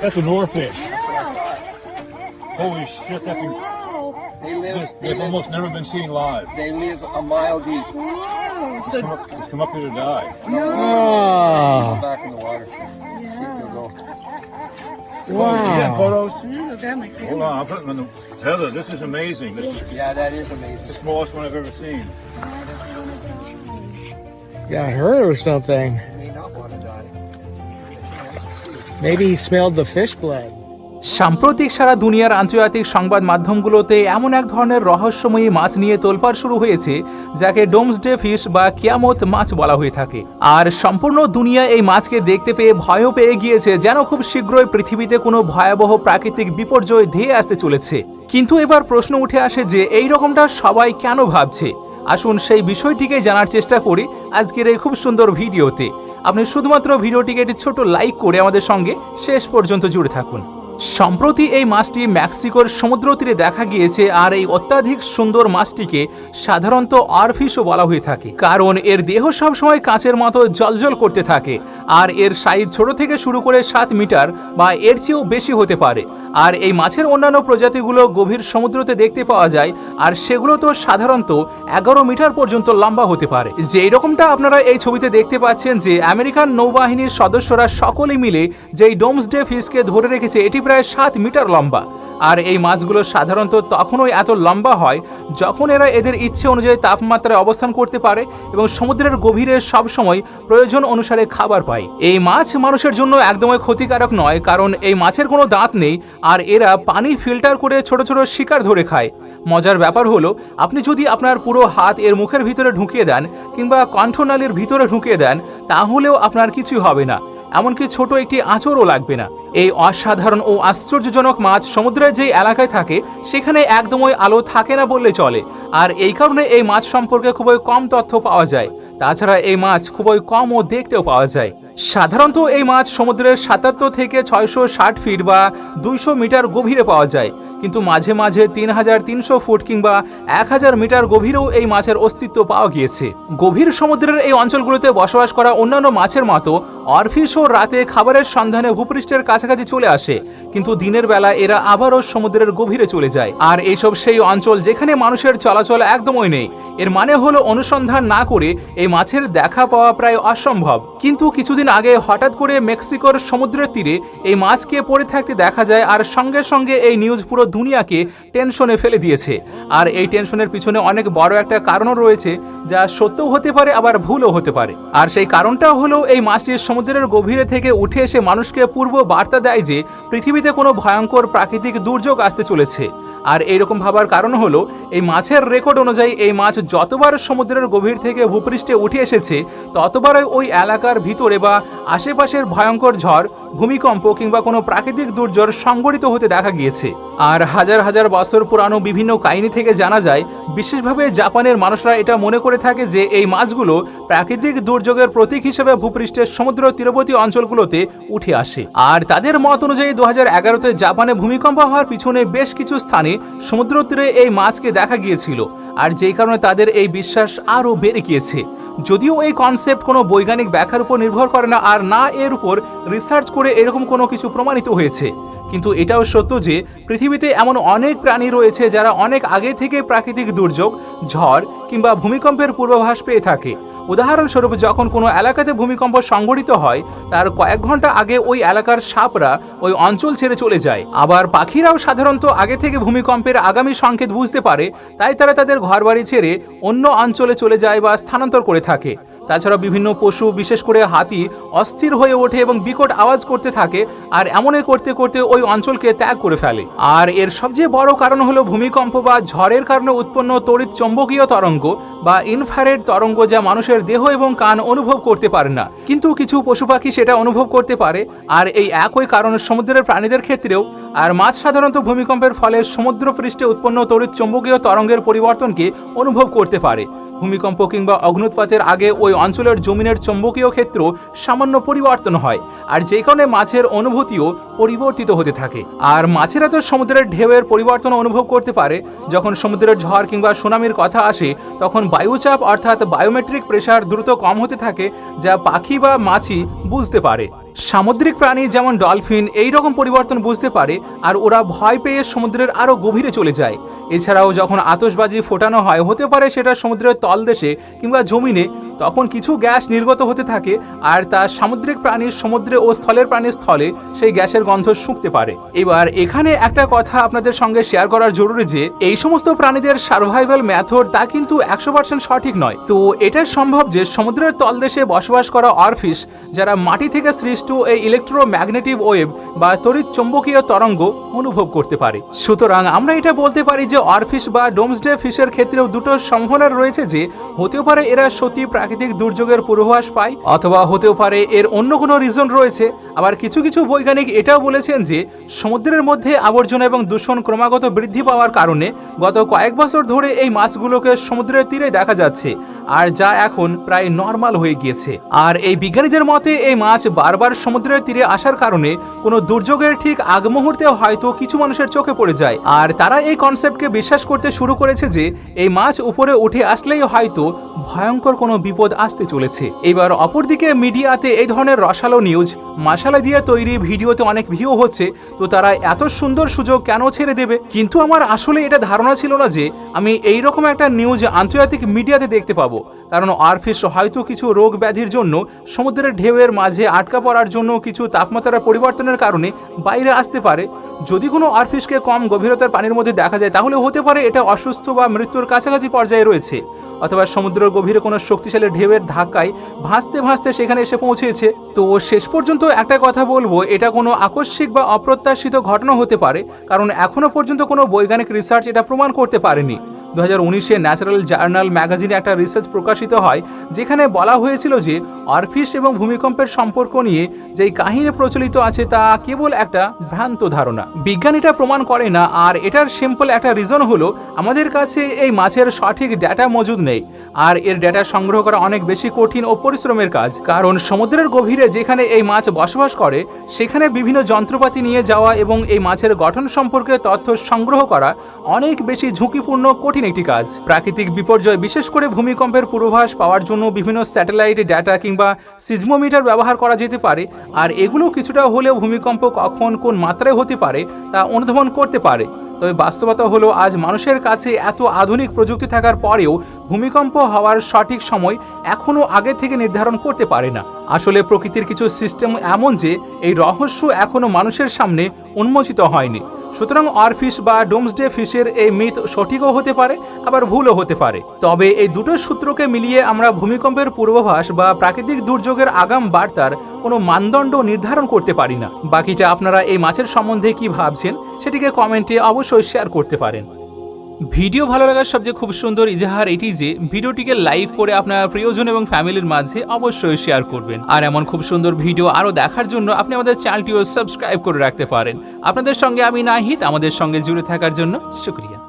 That's an oarfish. Holy shit, that's in- They live. They they've live, almost never been seen live. they live a mile deep. Just come up, just come up here to die. Go Oh, ah. back in the water. See if they'll go. You mm, got wow. photos? Look at my camera. Hold on, I'll put them in the. Heather, this is amazing. This is Yeah, that is amazing. the amazing. smallest one I've ever seen. Got hurt or something. সাম্প্রতিক সারা দুনিয়ার আন্তর্জাতিক সংবাদ মাধ্যমগুলোতে এমন এক ধরনের রহস্যময়ী মাছ নিয়ে তোলপাড় শুরু হয়েছে, যাকে ডোমসডে ফিশ বা কিয়ামত মাছ বলা হয়ে থাকে। আর সম্পূর্ণ দুনিয়া এই মাছকে দেখতে পেয়ে ভয়ও পেয়ে গিয়েছে, যেন খুব শীঘ্রই পৃথিবীতে কোনো ভয়াবহ প্রাকৃতিক বিপর্যয় ধেয়ে আসতে চলেছে। কিন্তু এবার প্রশ্ন উঠে আসে যে, এই রকমটা সবাই কেন ভাবছে? আসুন সেই বিষয়টিকে জানার চেষ্টা করি আজকের এই খুব সুন্দর ভিডিওতে। আপনি শুধুমাত্র ভিডিওটিকে একটি ছোট লাইক করে আমাদের সঙ্গে শেষ পর্যন্ত জুড়ে থাকুন। সম্প্রতি এই মাছটি মেক্সিকোর সমুদ্র তীরে দেখা গিয়েছে আর এই অত্যাধিক সুন্দর মাছটিকে সাধারণত আরফিশও বলা হয়ে থাকে। কারণ এর দেহ সবসময় কাঁচের মতো জলজল করতে থাকে, আর এর সাইজ ছোট থেকে শুরু করে সাত মিটার বা এর চেয়েও বেশি হতে পারে। আর এই মাছের অন্যান্য প্রজাতিগুলো গভীর সমুদ্রতে দেখতে পাওয়া যায়, আর সেগুলো তো সাধারণত এগারো মিটার পর্যন্ত লম্বা হতে পারে। যে এরকমটা আপনারা এই ছবিতে দেখতে পাচ্ছেন যে আমেরিকান নৌবাহিনীর সদস্যরা সকলে মিলে যেই ডোমসডে ফিশকে ধরে রেখেছে, এটি প্রায় সাত মিটার লম্বা। আর এই মাছগুলো সাধারণত তখনই এত লম্বা হয় যখন এরা এদের ইচ্ছে অনুযায়ী তাপমাত্রায় অবস্থান করতে পারে এবং সমুদ্রের গভীরে সবসময় প্রয়োজন অনুসারে খাবার পায়। এই মাছ মানুষের জন্য একদমই ক্ষতিকারক নয়, কারণ এই মাছের কোনো দাঁত নেই আর এরা পানি ফিল্টার করে ছোট ছোট শিকার ধরে খায়। মজার ব্যাপার হলো, আপনি যদি আপনার পুরো হাত এর মুখের ভিতরে ঢুকিয়ে দেন কিংবা কণ্ঠনালীর ভিতরে ঢুকিয়ে দেন, তাহলেও আপনার কিছুই হবে না। এমনকি ছোট একটি আঁচড়ও লাগবে না। এই অসাধারণ ও আশ্চর্যজনক মাছ সমুদ্রের যেই এলাকায় থাকে, সেখানে একদমই আলো থাকে না বললে চলে। আর এই কারণে এই মাছ সম্পর্কে খুবই কম তথ্য পাওয়া যায়। তাছাড়া এই মাছ খুবই কম ও দেখতেও পাওয়া যায়। সাধারণত এই মাছ সমুদ্রের সাতাত্তর থেকে ছয়শো ষাট ফিট বা দুইশো মিটার গভীরে পাওয়া যায়। কিন্তু মাঝে মাঝে তিন হাজার তিনশো ফুট কিংবা এক হাজার মিটার গভীরেও এই মাছের অস্তিত্ব পাওয়া গিয়েছে। গভীর সমুদ্রের এই অঞ্চলগুলোতে বসবাস করা অন্যান্য মাছের মতো অরফিশও রাতে খাবারের সন্ধানে ভূপৃষ্ঠের কাছাকাছি চলে আসে, কিন্তু দিনের বেলা এরা আবারও সমুদ্রের গভীরে চলে যায়। আর এইসব সেই অঞ্চল যেখানে মানুষের চলাচল একদমই নেই, এর মানে হলো অনুসন্ধান না করে এই মাছের দেখা পাওয়া প্রায় অসম্ভব। কিন্তু কিছুদিন আগে হঠাৎ করে মেক্সিকোর সমুদ্রের তীরে এই মাছকে পড়ে থাকতে দেখা যায়, আর সঙ্গে সঙ্গে এই নিউজ পুরো দুনিয়াকে টেনশনে ফেলে দিয়েছে। আর এই টেনশনের পিছনে অনেক বড় একটা কারণও রয়েছে, যা সত্যও হতে পারে, আবার ভুলও হতে পারে। আর সেই কারণটা হলো এই মাছটি সমুদ্রের গভীরে থেকে উঠে এসে মানুষকে পূর্ব বার্তা দেয় যে, পৃথিবীতে কোনো ভয়ঙ্কর প্রাকৃতিক দুর্যোগ আসতে চলেছে। আর এইরকম ভাবার কারণ হলো, এই মাছের রেকর্ড অনুযায়ী এই মাছ যতবার সমুদ্রের গভীর থেকে ভূপৃষ্ঠে উঠে এসেছে, ততবারই ওই এলাকার ভিতরে বা আশেপাশের ভয়ঙ্কর ঝড়, ভূমিকম্প কিংবা কোনো প্রাকৃতিক দুর্যোগ সংঘটিত হতে দেখা গিয়েছে। আর হাজার হাজার বছর পুরানো বিভিন্ন কাহিনী থেকে জানা যায়, বিশেষভাবে জাপানের মানুষরা এটা মনে করে থাকে যে এই মাছগুলো প্রাকৃতিক দুর্যোগের প্রতীক হিসেবে ভূপৃষ্ঠের সমুদ্র তীরবর্তী অঞ্চলগুলোতে উঠে আসে। আর তাদের মত অনুযায়ী দু হাজার জাপানে ভূমিকম্প হওয়ার পিছনে বেশ কিছু স্থানে সমুদ্র তীরে এই মাছকে দেখা গিয়েছিল, আর যেই কারণে তাদের এই বিশ্বাস আরও বেড়ে গিয়েছে। যদিও এই কনসেপ্ট কোনো বৈজ্ঞানিক ব্যাখ্যার উপর নির্ভর করে না, আর না এর উপর রিসার্চ করে এরকম কোনো কিছু প্রমাণিত হয়েছে। কিন্তু এটাও সত্য যে, পৃথিবীতে এমন অনেক প্রাণী রয়েছে যারা অনেক আগে থেকে প্রাকৃতিক দুর্যোগ, ঝড় কিংবা ভূমিকম্পের পূর্বাভাস পেয়ে থাকে। উদাহরণস্বরূপ, যখন কোনো এলাকাতে ভূমিকম্প সংঘটিত হয়, তার কয়েক ঘণ্টা আগে ওই এলাকার সাপরা ওই অঞ্চল ছেড়ে চলে যায়। আবার পাখিরাও সাধারণত আগে থেকে ভূমিকম্পের আগামী সংকেত বুঝতে পারে, তাই তারা তাদের ঘরবাড়ি ছেড়ে অন্য অঞ্চলে চলে যায় বা স্থানান্তর করে থাকে। তাছাড়া বিভিন্ন পশু, বিশেষ করে হাতি, অস্থির হয়ে ওঠে এবং বিকট আওয়াজ করতে থাকে আর এমনই করতে করতে ওই অঞ্চলকে ত্যাগ করে ফেলে। আর এর সবচেয়ে বড় কারণ হলো ভূমিকম্প বা ঝড়ের কারণে উৎপন্ন তড়িৎ চৌম্বকীয় তরঙ্গ বা ইনফ্রারেড তরঙ্গ যা মানুষের দেহ এবং কান অনুভব করতে পারে না। কিন্তু কিছু পশু পাখি সেটা অনুভব করতে পারে আর এই একই কারণ সমুদ্রের প্রাণীদের ক্ষেত্রেও। আর মাছ সাধারণত ভূমিকম্পের ফলে সমুদ্র পৃষ্ঠে উৎপন্ন তড়িৎ চৌম্বকীয় তরঙ্গের পরিবর্তনকে অনুভব করতে পারে। ভূমিকম্প কিংবা অগ্নুৎপাতের আগে ওই অঞ্চলের জমিনের চৌম্বকীয় ক্ষেত্র সামান্য পরিবর্তন হয়, আর যে কারণে মাছের অনুভূতিও পরিবর্তিত হতে থাকে। আর মাছেরা তো সমুদ্রের ঢেউয়ের পরিবর্তন অনুভব করতে পারে। যখন সমুদ্রের ঝড় কিংবা সুনামির কথা আসে, তখন বায়ুচাপ অর্থাৎ বায়োমেট্রিক প্রেশার দ্রুত কম হতে থাকে, যা পাখি বা মাছি বুঝতে পারে। সামুদ্রিক প্রাণী যেমন ডলফিন এই রকম পরিবর্তন বুঝতে পারে, আর ওরা ভয় পেয়ে সমুদ্রের আরও গভীরে চলে যায়। এছাড়াও যখন আতশবাজি ফোটানো হয়, হতে পারে সেটা সমুদ্রের তলদেশে কিংবা জমিনে, তখন কিছু গ্যাস নির্গত হতে থাকে আর তা সামুদ্রিক প্রাণীর সমুদ্রে ও স্থলের প্রাণীর স্থলে সেই গ্যাসের গন্ধ শুঁকতে পারে। এবার এখানে একটা কথা আপনাদের সঙ্গে শেয়ার করার জরুরি যে, এই সমস্ত প্রাণীদের সার্ভাইভাল মেথড তা কিন্তু একশো পার্সেন্ট সঠিক নয়। তো এটা সম্ভব যে, সমুদ্রের তলদেশে বসবাস করা অরফিশ যারা মাটি থেকে সৃষ্ট এই ইলেকট্রোম্যাগনেটিভ ওয়েভ বা তড়িৎ চৌম্বকীয় তরঙ্গ অনুভব করতে পারে। সুতরাং আমরা এটা বলতে পারি যে অরফিশ বা ডোমসডে ফিশের ক্ষেত্রেও দুটো সম্ভাবনা রয়েছে যে হতেও পারে এরা সত্যি প্রাকৃতিক দুর্যোগের পূর্বাভাস পায়, অথবা হতেও পারে এর অন্য কোনো রিজন রয়েছে। আবার কিছু কিছু বৈজ্ঞানিক এটাও বলেছেন যে, সমুদ্রের মধ্যে আবর্জনা এবং দূষণ ক্রমাগত বৃদ্ধি পাওয়ার কারণে গত কয়েক বছর ধরে এই মাছগুলোকে সমুদ্রের তীরে দেখা যাচ্ছে, আর যা এখন প্রায় নর্মাল হয়ে গিয়েছে। আর এই বিজ্ঞানীদের মতে, এই মাছ বারবার সমুদ্রের তীরে আসার কারণে কোনো দুর্যোগের ঠিক আগ মুহূর্তে হয়তো কিছু মানুষের চোখে পড়ে যায়। আর তারা এই কনসেপ্টকে বিশ্বাস করতে শুরু করেছে যে এই মাছ উপরে উঠে আসলেই হয়তো ভয়ঙ্কর কোনো বিপদ আসতে চলেছে। এবার অপরদিকে মিডিয়াতে এই ধরনের রসালো নিউজ, মশালা দিয়ে তৈরি ভিডিওতে অনেক ভিউ হচ্ছে, তো তারা এত সুন্দর সুযোগ কেন ছেড়ে দেবে? কিন্তু আমার আসলে এটা ধারণা ছিল না যে আমি এই রকম একটা নিউজ আন্তর্জাতিক মিডিয়াতে দেখতে পাবো। কারণ আরফিশ হয়তো কিছু রোগ ব্যাধির জন্য সমুদ্রের ঢেউয়ের মাঝে আটকা পড়ার জন্য কিছু তাপমাত্রা পরিবর্তনের কারণে বাইরে আসতে পারে। যদি কোনো আরফিশকে কম গভীরতার পানির মধ্যে দেখা যায় তাহলে হতে পারে এটা অসুস্থ বা মৃত্যুর কাছাকাছি পর্যায়ে রয়েছে। অথবা সমুদ্রের গভীরে কোনো শক্তিশালী ঢেউয়ের ধাক্কায় ভাসতে ভাসতে সেখানে এসে পৌঁছেছে। তো শেষ পর্যন্ত একটা কথা বলব, এটা কোনো আকস্মিক বা অপ্রত্যাশিত ঘটনা হতে পারে, কারণ এখনও পর্যন্ত কোনো বৈজ্ঞানিক রিসার্চ এটা প্রমাণ করতে পারেনি। দু উনিশে ন্যাচারাল জার্নাল ম্যাগাজিনে একটা রিসার্চ প্রকাশিত হয়, যেখানে বলা হয়েছিল যে অরফিস এবং ভূমিকম্পের সম্পর্ক নিয়ে যেই কাহিনী প্রচলিত আছে তা কেবল একটা ভ্রান্ত ধারণা। বিজ্ঞান এটা প্রমাণ করে না, আর এটার সিম্পল একটা রিজন হলো, আমাদের কাছে এই মাছের সঠিক ডেটা মজুদ নেই, আর এর ডেটা সংগ্রহ করা অনেক বেশি কঠিন ও পরিশ্রমের কাজ। কারণ সমুদ্রের গভীরে যেখানে এই মাছ বসবাস করে, সেখানে বিভিন্ন যন্ত্রপাতি নিয়ে যাওয়া এবং এই মাছের গঠন সম্পর্কে তথ্য সংগ্রহ করা অনেক বেশি ঝুঁকিপূর্ণ, কঠিন একটি কাজ। প্রাকৃতিক বিপর্যয়, বিশেষ করে ভূমিকম্পের পূর্বাভাস পাওয়ার জন্য বিভিন্ন স্যাটেলাইট ডেটা কিংবা সিজমোমিটার ব্যবহার করা যেতে পারে। আর এগুলো কিছুটা হলেও ভূমিকম্প কখন কোন মাত্রায় হতে পারে তা অনুধাবন করতে পারে। তবে বাস্তবতা হলো, আজ মানুষের কাছে এত আধুনিক প্রযুক্তি থাকার পরেও ভূমিকম্প হওয়ার সঠিক সময় এখনও আগে থেকে নির্ধারণ করতে পারে না। আসলে প্রকৃতির কিছু সিস্টেম এমন যে, এই রহস্য এখনও মানুষের সামনে উন্মোচিত হয়নি। সুতরাং অরফিশ বা ডোমসডে ফিশের এই মিথ সঠিকও হতে পারে, আবার ভুলও হতে পারে। তবে এই দুটো সূত্রকে মিলিয়ে আমরা ভূমিকম্পের পূর্বাভাস বা প্রাকৃতিক দুর্যোগের আগাম বার্তার কোনো মানদণ্ড নির্ধারণ করতে পারি না। বাকিটা আপনারা এই মাছের সম্বন্ধে কি ভাবছেন, সেটিকে কমেন্টে অবশ্যই শেয়ার করতে পারেন। ভিডিও ভালো লাগার সবচেয়ে খুব সুন্দর ইজাহার এটি যে, ভিডিওটিকে লাইক করে আপনার প্রিয়জন এবং ফ্যামিলির মাঝে অবশ্যই শেয়ার করবেন। আর এমন খুব সুন্দর ভিডিও আরও দেখার জন্য আপনি আমাদের চ্যানেলটিও সাবস্ক্রাইব করে রাখতে পারেন। আপনাদের সঙ্গে আমি নাহিত আমাদের সঙ্গে জুড়ে থাকার জন্য শুক্রিয়া।